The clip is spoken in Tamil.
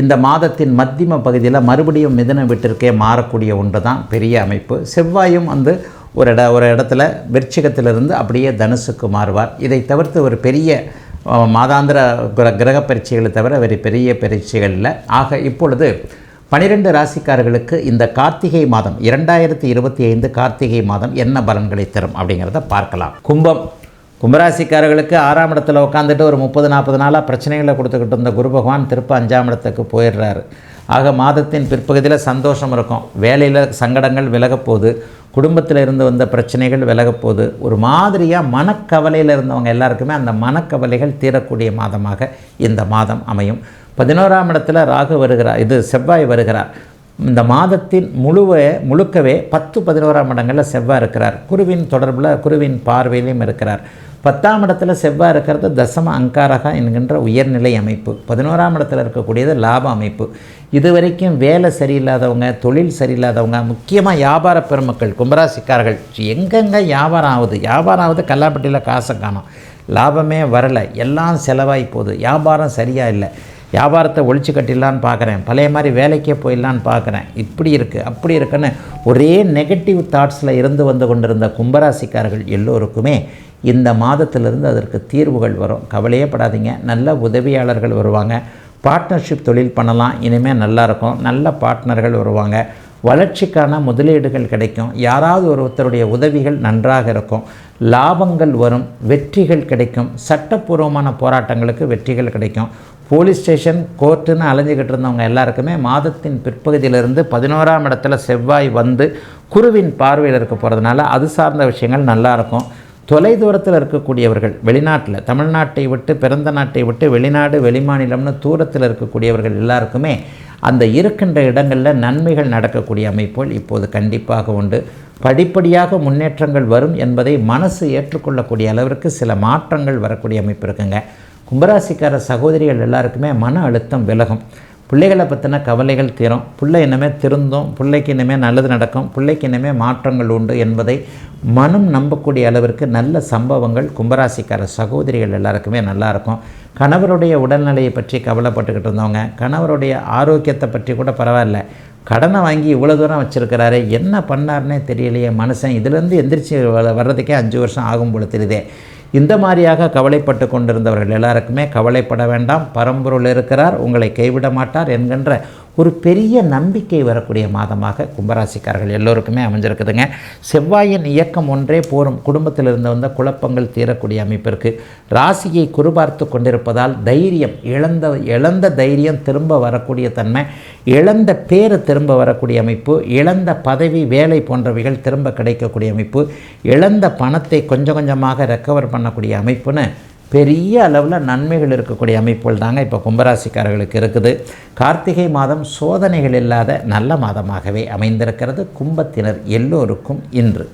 இந்த மாதத்தின் மத்தியம பகுதியில் மறுபடியும் மிதன வீட்டிற்கே மாறக்கூடிய ஒன்று தான் பெரிய அமைப்பு. செவ்வாயும் வந்து ஒரு இட ஒரு இடத்துல விருச்சிகத்திலிருந்து அப்படியே தனுசுக்கு மாறுவார். இதை தவிர்த்து ஒரு பெரிய மாதாந்திர கிர கிரக பரீட்சைகளை தவிர வேறு பெரிய பரீட்சைகள் இல்லை. ஆக இப்பொழுது பனிரெண்டு ராசிக்காரர்களுக்கு இந்த கார்த்திகை மாதம் இரண்டாயிரத்தி இருபத்தி ஐந்து கார்த்திகை மாதம் என்ன பலன்களை தரும் அப்படிங்கிறத பார்க்கலாம். கும்பம் கும்பராசிக்காரர்களுக்கு ஆறாம் இடத்துல உட்காந்துட்டு ஒரு முப்பது நாற்பது நாளாக பிரச்சனைகளை கொடுத்துக்கிட்டு இருந்த குரு பகவான் திருப்ப அஞ்சாம் இடத்துக்கு போயிடுறாரு. ஆக மாதத்தின் பிற்பகுதியில் சந்தோஷம் இருக்கும். வேலையில் சங்கடங்கள் விலகப்போகுது குடும்பத்தில் இருந்து வந்த பிரச்சனைகள் விலகப்போகுது ஒரு மாதிரியாக மனக்கவலையில் இருந்தவங்க எல்லாருக்குமே அந்த மனக்கவலைகள் தீரக்கூடிய மாதமாக இந்த மாதம் அமையும். பதினோராம் இடத்துல ராகு வருகிறார். இது செவ்வாய் வருகிறார். இந்த மாதத்தின் முழுவ முழுக்கவே பத்து பதினோராம் இடங்களில் செவ்வாய் இருக்கிறார். குருவின் தொடர்பில் குருவின் பார்வையிலையும் இருக்கிறார். பத்தாம் இடத்துல செவ்வாய் இருக்கிறது தசம அங்காரகா என்கின்ற உயர்நிலை அமைப்பு. பதினோராம் இடத்துல இருக்கக்கூடியது லாப அமைப்பு. இதுவரைக்கும் வேலை சரியில்லாதவங்க தொழில் சரியில்லாதவங்க முக்கியமாக வியாபார பெருமக்கள் கும்பராசிக்காரர்கள் எங்கெங்கே வியாபாரம் ஆகுது? வியாபாரம் ஆகுது கல்லாப்பட்டியில் காசை காணோம். லாபமே வரலை. எல்லாம் செலவாகி போகுது. வியாபாரம் சரியாக இல்லை. வியாபாரத்தை ஒழிச்சு கட்டிடலான்னு பார்க்குறேன். பழைய மாதிரி வேலைக்கே போயிடலான்னு பார்க்குறேன். இப்படி இருக்குது அப்படி இருக்குன்னு ஒரே நெகட்டிவ் தாட்ஸில் இருந்து வந்து கொண்டிருந்த கும்பராசிக்காரர்கள் எல்லோருக்குமே இந்த மாதத்திலிருந்து அதற்கு தீர்வுகள் வரும். கவலையே படாதீங்க. நல்ல உதவியாளர்கள் வருவாங்க. பார்ட்னர்ஷிப் தொழில் பண்ணலாம். இனிமேல் நல்லாயிருக்கும் நல்ல பார்ட்னர்கள் வருவாங்க. வளர்ச்சிக்கான முதலீடுகள் கிடைக்கும். யாராவது ஒருத்தருடைய உதவிகள் நன்றாக இருக்கும். லாபங்கள் வரும். வெற்றிகள் கிடைக்கும். சட்டப்பூர்வமான போராட்டங்களுக்கு வெற்றிகள் கிடைக்கும். போலீஸ் ஸ்டேஷன் கோர்ட்டுன்னு அலைஞ்சிக்கிட்டு இருந்தவங்க எல்லாருக்குமே மாதத்தின் பிற்பகுதியிலிருந்து பதினோராம் இடத்துல செவ்வாய் வந்து குருவின் பார்வையில் இருக்க போகிறதுனால அது சார்ந்த விஷயங்கள் நல்லாயிருக்கும் தொலைதூரத்தில் இருக்கக்கூடியவர்கள் வெளிநாட்டில் தமிழ்நாட்டை விட்டு பிறந்த நாட்டை விட்டு வெளிநாடு வெளிமாநிலம்னு தூரத்தில் இருக்கக்கூடியவர்கள் எல்லாருக்குமே அந்த இருக்கின்ற இடங்களில் நன்மைகள் நடக்கக்கூடிய அமைப்புகள் இப்போது கண்டிப்பாக உண்டு. படிப்படியாக முன்னேற்றங்கள் வரும் என்பதை மனசு ஏற்றுக்கொள்ளக்கூடிய அளவிற்கு சில மாற்றங்கள் வரக்கூடிய அமைப்பு இருக்குங்க. கும்பராசிக்கார சகோதரிகள் எல்லாருக்குமே மன அழுத்தம் விலகும். பிள்ளைகளை பற்றின கவலைகள் தீரும். பிள்ளை இனிமே திருந்தும் பிள்ளைக்கு இனிமேல் நல்லது நடக்கும் பிள்ளைக்கு இனிமேல் மாற்றங்கள் உண்டு என்பதை மனம் நம்பக்கூடிய அளவிற்கு நல்ல சம்பவங்கள் கும்பராசிக்கார சகோதரிகள் எல்லாருக்குமே நல்லாயிருக்கும் கணவருடைய உடல்நிலையை பற்றி கவலைப்பட்டுக்கிட்டு இருந்தவங்க கணவருடைய ஆரோக்கியத்தை பற்றி கூட பரவாயில்ல. கடனை வாங்கி இவ்வளோ தூரம் வச்சுருக்கிறாரு என்ன பண்ணார்னே தெரியலையே. மனுஷன் இதுலேருந்து எந்திரிச்சு வர்றதுக்கே அஞ்சு வருஷம் ஆகும் போல தெரியுதே. இந்த மாதிரியாக கவலைப்பட்டு கொண்டிருந்தவர்கள் எல்லாருக்குமே கவலைப்பட வேண்டாம். பரம்பொருள் இருக்கிறார் உங்களை கைவிட மாட்டார் என்கின்ற ஒரு பெரிய நம்பிக்கை வரக்கூடிய மாதமாக கும்பராசிக்காரர்கள் எல்லோருக்குமே அமைஞ்சிருக்குதுங்க. செவ்வாயின் இயக்கம் ஒன்றே போரும். குடும்பத்தில் இருந்து வந்த குழப்பங்கள் தீரக்கூடிய அமைப்பிற்கு ராசியை குறிபார்த்து கொண்டிருப்பதால் தைரியம் இழந்த இழந்த தைரியம் திரும்ப வரக்கூடிய தன்மை இழந்த பேர் திரும்ப வரக்கூடிய அமைப்பு இழந்த பதவி வேலை போன்றவைகள் திரும்ப கிடைக்கக்கூடிய அமைப்பு இழந்த பணத்தை கொஞ்சம் கொஞ்சமாக ரெக்கவர் பண்ணக்கூடிய அமைப்புன்னு பெரிய அளவில் நன்மைகள் இருக்கக்கூடிய அமைப்புகள் தாங்க இப்போ கும்பராசிக்காரர்களுக்கு இருக்குது. கார்த்திகை மாதம் சோதனைகள் இல்லாத நல்ல மாதமாகவே அமைந்திருக்கிறது. கும்பத்தினர் எல்லோருக்கும் இன்று.